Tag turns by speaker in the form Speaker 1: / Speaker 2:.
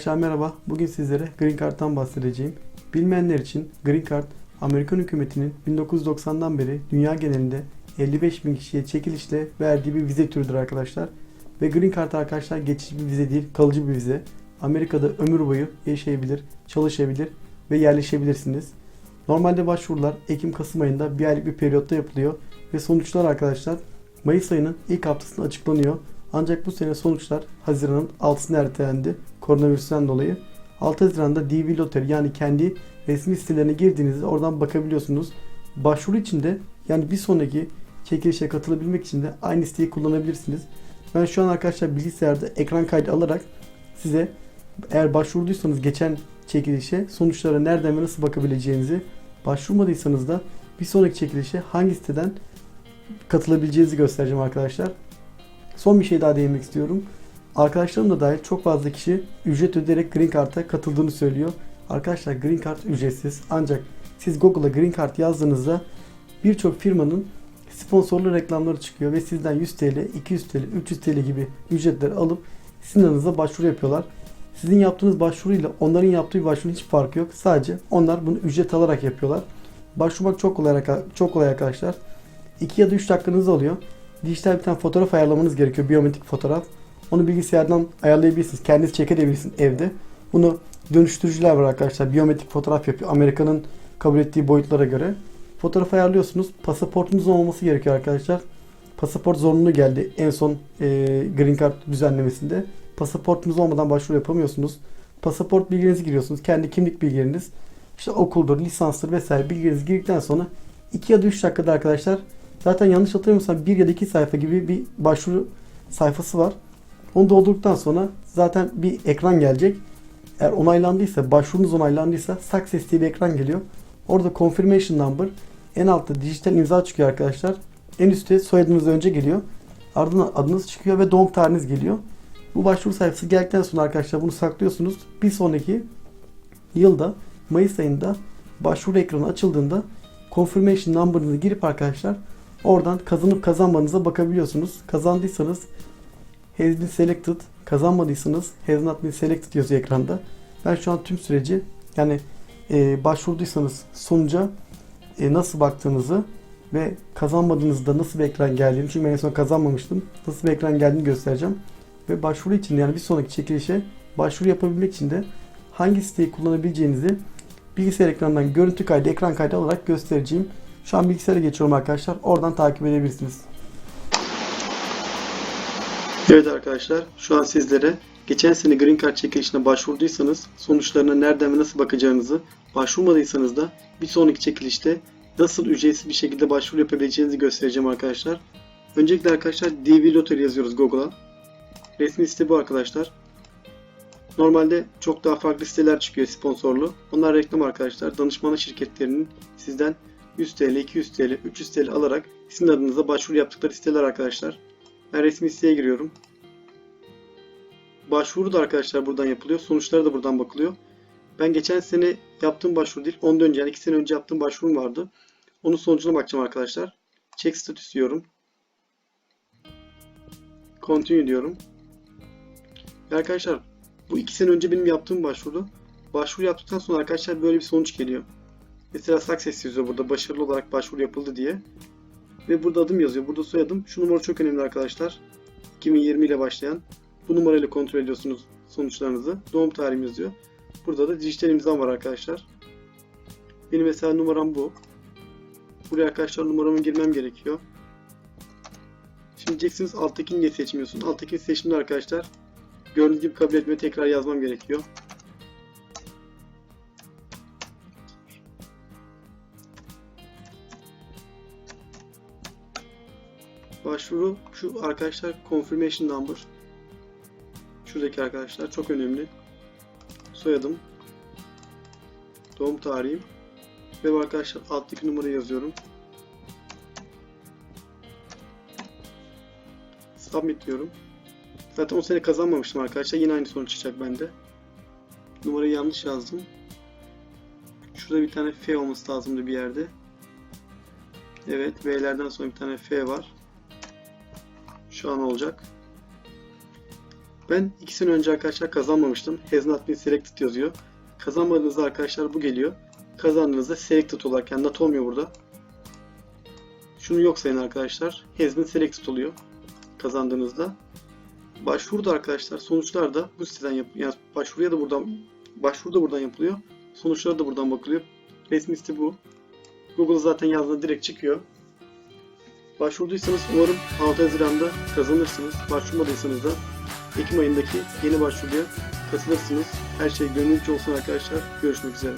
Speaker 1: Arkadaşlar merhaba. Bugün sizlere Green Card'dan bahsedeceğim. Bilmeyenler için Green Card, Amerikan hükümetinin 1990'dan beri dünya genelinde 55 bin kişiye çekilişle verdiği bir vize türüdür arkadaşlar. Ve Green Card arkadaşlar geçici bir vize değil, kalıcı bir vize. Amerika'da ömür boyu yaşayabilir, çalışabilir ve yerleşebilirsiniz. Normalde başvurular Ekim-Kasım ayında bir aylık bir periyotta yapılıyor ve sonuçlar arkadaşlar Mayıs ayının ilk haftasında açıklanıyor. Ancak bu sene sonuçlar Haziran'ın 6'sına ertelendi koronavirüsten dolayı. 6 Haziran'da DV Lottery yani kendi resmi sitelerine girdiğinizde oradan bakabiliyorsunuz. Başvuru için de yani bir sonraki çekilişe katılabilmek için de aynı siteyi kullanabilirsiniz. Ben şu an arkadaşlar bilgisayarda ekran kaydı alarak size eğer başvurduysanız geçen çekilişe sonuçlara nereden ve nasıl bakabileceğinizi başvurmadıysanız da bir sonraki çekilişe hangi siteden katılabileceğinizi göstereceğim arkadaşlar. Son bir şey daha değinmek istiyorum. Arkadaşlarım da dahil çok fazla kişi ücret ödeyerek Green Card'a katıldığını söylüyor. Arkadaşlar Green Card ücretsiz ancak siz Google'a Green Card yazdığınızda birçok firmanın sponsorlu reklamları çıkıyor ve sizden 100 TL, 200 TL, 300 TL gibi ücretler alıp sizin adınıza başvuru yapıyorlar. Sizin yaptığınız başvuruyla onların yaptığı bir başvurunun hiç farkı yok. Sadece onlar bunu ücret alarak yapıyorlar. Başvurmak çok kolay, çok kolay arkadaşlar. 2 ya da 3 dakikanız alıyor. Dijital bir tane fotoğraf ayarlamanız gerekiyor. Biyometrik fotoğraf. Onu bilgisayardan ayarlayabilirsiniz. Kendiniz çekebilirsiniz evde. Bunu dönüştürücüler var arkadaşlar. Biyometrik fotoğraf yapıyor. Amerika'nın kabul ettiği boyutlara göre. Fotoğraf ayarlıyorsunuz. Pasaportunuz olması gerekiyor arkadaşlar. Pasaport zorunlu geldi en son e, Green Card düzenlemesinde. Pasaportunuz olmadan başvuru yapamıyorsunuz. Pasaport bilgilerinizi giriyorsunuz. Kendi kimlik bilgileriniz. işte okuldur, lisanstır vesaire bilgilerinizi girdikten sonra 2 ya da 3 dakikada arkadaşlar zaten yanlış hatırlamıyorsam 1 ya da 2 sayfa gibi bir başvuru sayfası var. Onu doldurduktan sonra zaten bir ekran gelecek. Eğer onaylandıysa, başvurunuz onaylandıysa success diye bir ekran geliyor. Orada confirmation number en altta dijital imza çıkıyor arkadaşlar. En üstte soyadınız önce geliyor. Ardından adınız çıkıyor ve doğum tarihiniz geliyor. Bu başvuru sayfası geldikten sonra arkadaşlar bunu saklıyorsunuz. Bir sonraki yılda Mayıs ayında başvuru ekranı açıldığında confirmation number'ınızı girip arkadaşlar oradan kazanıp kazanmanıza bakabiliyorsunuz. Kazandıysanız has been selected, kazanmadıysanız has not been selected yazıyor ekranda. Ben şu an tüm süreci yani e, başvurduysanız sonuca e, nasıl baktığınızı ve kazanmadığınızda nasıl bir ekran geldiğini çünkü ben en son kazanmamıştım. Nasıl bir ekran geldiğini göstereceğim. Ve başvuru için yani bir sonraki çekilişe başvuru yapabilmek için de hangi siteyi kullanabileceğinizi bilgisayar ekranından görüntü kaydı, ekran kaydı alarak göstereceğim. Şu an bilgisayara geçiyorum arkadaşlar. Oradan takip edebilirsiniz. Evet arkadaşlar, şu an sizlere geçen sene Green Card çekilişine başvurduysanız sonuçlarına nereden ve nasıl bakacağınızı, başvurmadıysanız da bir sonraki çekilişte nasıl ücretsiz bir şekilde başvuru yapabileceğinizi göstereceğim arkadaşlar. Öncelikle arkadaşlar DV Lottery yazıyoruz Google'a. Resmi site bu arkadaşlar. Normalde çok daha farklı siteler çıkıyor sponsorlu. Onlar reklam arkadaşlar. Danışmanlık şirketlerinin sizden 100 TL, 200 TL, 300 TL alarak sizin adınıza başvuru yaptıkları siteler arkadaşlar. Ben resmi siteye giriyorum. Başvuru da arkadaşlar buradan yapılıyor. Sonuçları da buradan bakılıyor. Ben geçen sene yaptığım başvuru değil, ondan önce yani 2 sene önce yaptığım başvurum vardı. Onun sonucuna bakacağım arkadaşlar. Check status diyorum. Continue diyorum. Ve arkadaşlar bu 2 sene önce benim yaptığım başvuru. Başvuru yaptıktan sonra arkadaşlar böyle bir sonuç geliyor. Mesela success yazıyor burada başarılı olarak başvuru yapıldı diye. Ve burada adım yazıyor. Burada soyadım. Şu numara çok önemli arkadaşlar. 2020 ile başlayan. Bu numarayla kontrol ediyorsunuz sonuçlarınızı. Doğum tarihim yazıyor. Burada da dijital imzam var arkadaşlar. Benim mesela numaram bu. Buraya arkadaşlar numaramı girmem gerekiyor. Şimdi diyeceksiniz alttakini niye seçmiyorsun? Alttakini seçtiğimde arkadaşlar gördüğünüz gibi kabul etmeyi tekrar yazmam gerekiyor. Başvuru şu arkadaşlar confirmation number. Şuradaki arkadaşlar çok önemli. Soyadım. Doğum tarihim. Ve arkadaşlar alttaki numarayı yazıyorum. Submit diyorum. Zaten o sene kazanmamıştım arkadaşlar. Yine aynı sonuç çıkacak bende. Numarayı yanlış yazdım. Şurada bir tane F olması lazımdı bir yerde. Evet, V'lerden sonra bir tane F var. Şu an olacak. Ben iki sene önce arkadaşlar kazanmamıştım. Has not been selected yazıyor. Kazanmadığınızda arkadaşlar bu geliyor. Kazandığınızda selected olarak yani not olmuyor burada. Şunu yok sayın arkadaşlar. Has been selected oluyor. Kazandığınızda. Başvuru da arkadaşlar sonuçlar da bu siteden yap yani başvuruya da buradan başvuru da buradan yapılıyor. Sonuçlara da buradan bakılıyor. Resmi site bu. Google zaten yazdığında direkt çıkıyor. Başvurduysanız umarım 6 Haziran'da kazanırsınız. Başvurmadıysanız da Ekim ayındaki yeni başvuruya katılırsınız. Her şey gönüllüce olsun arkadaşlar. Görüşmek üzere.